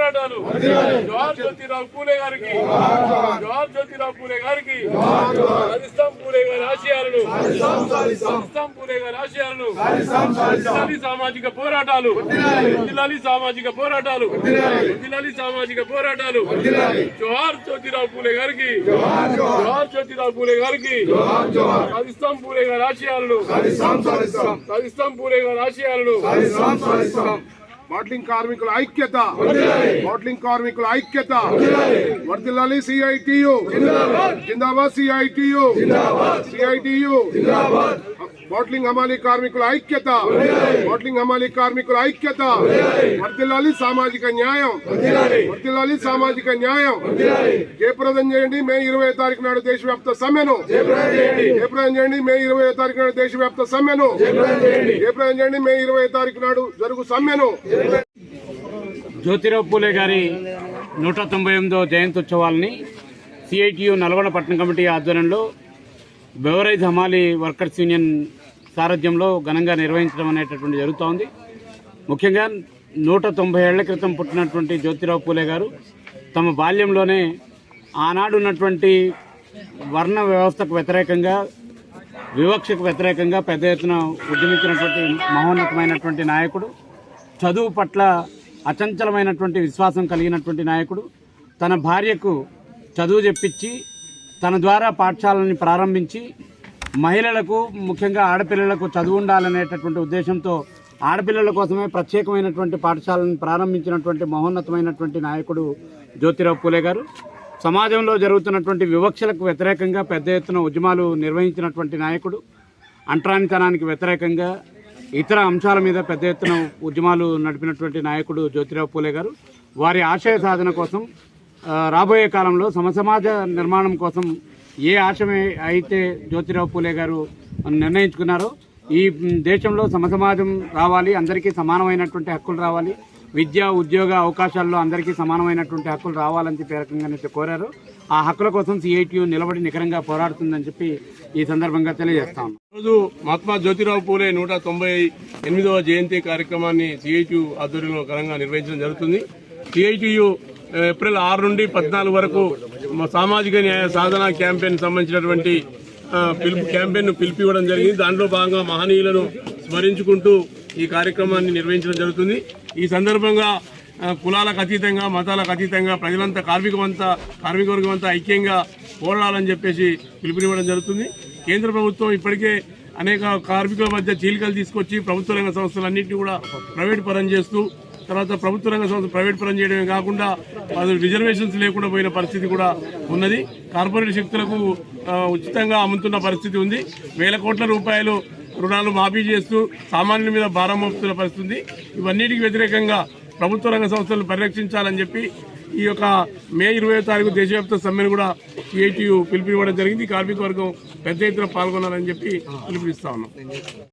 పోరాటాలు. జవహర్ జ్యోతిరావు పూలే గారికి. జవహర్ జ్యోతిరావు పూలే గారికి. హరిస్తాం పూలే గారి ఆశయాలను. హరిస్తాం పూలే గారి ఆశయాలను. జిల్లాలి సామాజిక పోరాటాలు. జిల్లాలి సామాజిక పోరాటాలు. జిల్లాలి సామాజిక పోరాటాలు. జవహర్ జ్యోతిరావు పూలే గారికి. జవహర్ జ్యోతిరావు పూలే గారికి. హరిస్తాం పూలే గారి ఆశయాలను. రాజస్థాన్ పూలే గారి ఆశయాలను. బాట్లింగ్ కార్మికుల ఐక్యత. బాట్లింగ్ కార్మికుల ఐక్యత. వర్దిల్లాలి సిఐటియు జిందాబాద్. సిఐటియు సిఐటియు బాట్లింగ్ హమాలీ కార్మికుల ఐక్యత. బాట్లింగ్ హమాలీ కార్మికుల ఐక్యత. వర్దిల్లాలి సామాజిక న్యాయం. వర్దిల్లాలి సామాజిక న్యాయం. జయప్రదం చేయండి మే ఇరవై తారీఖు నాడు దేశవ్యాప్త సమ్మెను. జయప్రదం చేయండి మే ఇరవై తారీఖు నాడు దేశవ్యాప్త సమ్మెను. జయప్రదం చేయండి మే ఇరవై తారీఖు నాడు జరుగు సమ్మెను. జ్యోతిరావు పూలే గారి నూట తొంభై ఎనిమిదో జయంత్యుత్సవాలని సిఐటియు నల్గొండ పట్టణ కమిటీ ఆధ్వర్యంలో బెవరేజ్ హమాలి వర్కర్స్ యూనియన్ సారథ్యంలో ఘనంగా నిర్వహించడం అనేటటువంటి జరుగుతోంది. ముఖ్యంగా నూట తొంభై ఏళ్ళ క్రితం పుట్టినటువంటి జ్యోతిరావు పూలే గారు తమ బాల్యంలోనే ఆనాడు ఉన్నటువంటి వర్ణ వ్యవస్థకు వ్యతిరేకంగా వివక్షకు వ్యతిరేకంగా పెద్ద ఎత్తున ఉద్యమించినటువంటి మహోన్నతమైనటువంటి నాయకుడు చదువు పట్ల అచంచలమైనటువంటి విశ్వాసం కలిగినటువంటి నాయకుడు తన భార్యకు చదువు చెప్పించి తన ద్వారా పాఠశాలని ప్రారంభించి మహిళలకు ముఖ్యంగా ఆడపిల్లలకు చదువు ఉండాలనేటటువంటి ఉద్దేశంతో ఆడపిల్లల కోసమే ప్రత్యేకమైనటువంటి పాఠశాలను ప్రారంభించినటువంటి మహోన్నతమైనటువంటి నాయకుడు జ్యోతిరావు పూలే గారు. సమాజంలో జరుగుతున్నటువంటి వివక్షలకు వ్యతిరేకంగా పెద్ద ఎత్తున ఉద్యమాలు నిర్వహించినటువంటి నాయకుడు. అంటరానితనానికి వ్యతిరేకంగా ఇతర అంశాల మీద పెద్ద ఎత్తున ఉద్యమాలు నడిపినటువంటి నాయకుడు జ్యోతిరావు పూలే గారు. వారి ఆశయ సాధన కోసం రాబోయే కాలంలో సమసమాజ నిర్మాణం కోసం ఏ ఆశమే అయితే జ్యోతిరావు పూలే గారు నిర్ణయించుకున్నారో ఈ దేశంలో సమసమాజం రావాలి అందరికీ సమానమైనటువంటి హక్కులు రావాలి విద్య ఉద్యోగ అవకాశాల్లో అందరికీ సమానమైనటువంటి హక్కులు రావాలని చెప్పి రకంగా కోరారు ఆ హక్కుల కోసం సిఐటియు నిలబడి నికరంగా పోరాడుతుందని చెప్పి ఈ సందర్భంగా తెలియజేస్తాం రోజు మహాత్మా జ్యోతిరావు పూలే నూట తొంభై ఎనిమిదవ జయంతి కార్యక్రమాన్ని సిఐటియు ఆధ్వర్యంలో ఘనంగా నిర్వహించడం జరుగుతుంది. సిఐటియు ఏప్రిల్ ఆరు నుండి పద్నాలుగు వరకు సామాజిక న్యాయ సాధన క్యాంపెయిన్ సంబంధించినటువంటి పిలుపు క్యాంపెయిన్ను పిలిపివ్వడం జరిగింది. దాంట్లో భాగంగా మహనీయులను స్మరించుకుంటూ ఈ కార్యక్రమాన్ని నిర్వహించడం జరుగుతుంది. ఈ సందర్భంగా కులాలకు అతీతంగా మతాలకు అతీతంగా ప్రజలంతా కార్మికమంతా కార్మికవర్గం అంతా ఐక్యంగా పోరాడాలని చెప్పేసి పిలుపునివ్వడం జరుగుతుంది. కేంద్ర ప్రభుత్వం ఇప్పటికే అనేక కార్మికుల మధ్య చీలికలు తీసుకొచ్చి ప్రభుత్వ రంగ సంస్థలన్నింటినీ కూడా ప్రైవేట్ పరం చేస్తూ తర్వాత ప్రభుత్వ రంగ సంస్థ ప్రైవేట్ పరం చేయడమే కాకుండా అది రిజర్వేషన్స్ లేకుండా పోయిన పరిస్థితి కూడా ఉన్నది. కార్పొరేట్ శక్తులకు ఉచితంగా అమ్ముతున్న పరిస్థితి ఉంది. వేల కోట్ల రూపాయలు రుణాలు మాఫీ చేస్తూ సామాన్యుల మీద భారం మోపుతున్న పరిస్థితి ఉంది. ఇవన్నిటికి వ్యతిరేకంగా ప్రభుత్వ రంగ సంస్థలను పరిరక్షించాలని చెప్పి ఈ యొక్క మే ఇరవై తారీఖు దేశవ్యాప్త సమ్మెను కూడా సిఐటియు పిలుపునివ్వడం జరిగింది. కార్మిక వర్గం పెద్ద ఎత్తున పాల్గొనాలని చెప్పి పిలుపునిస్తా ఉన్నాం.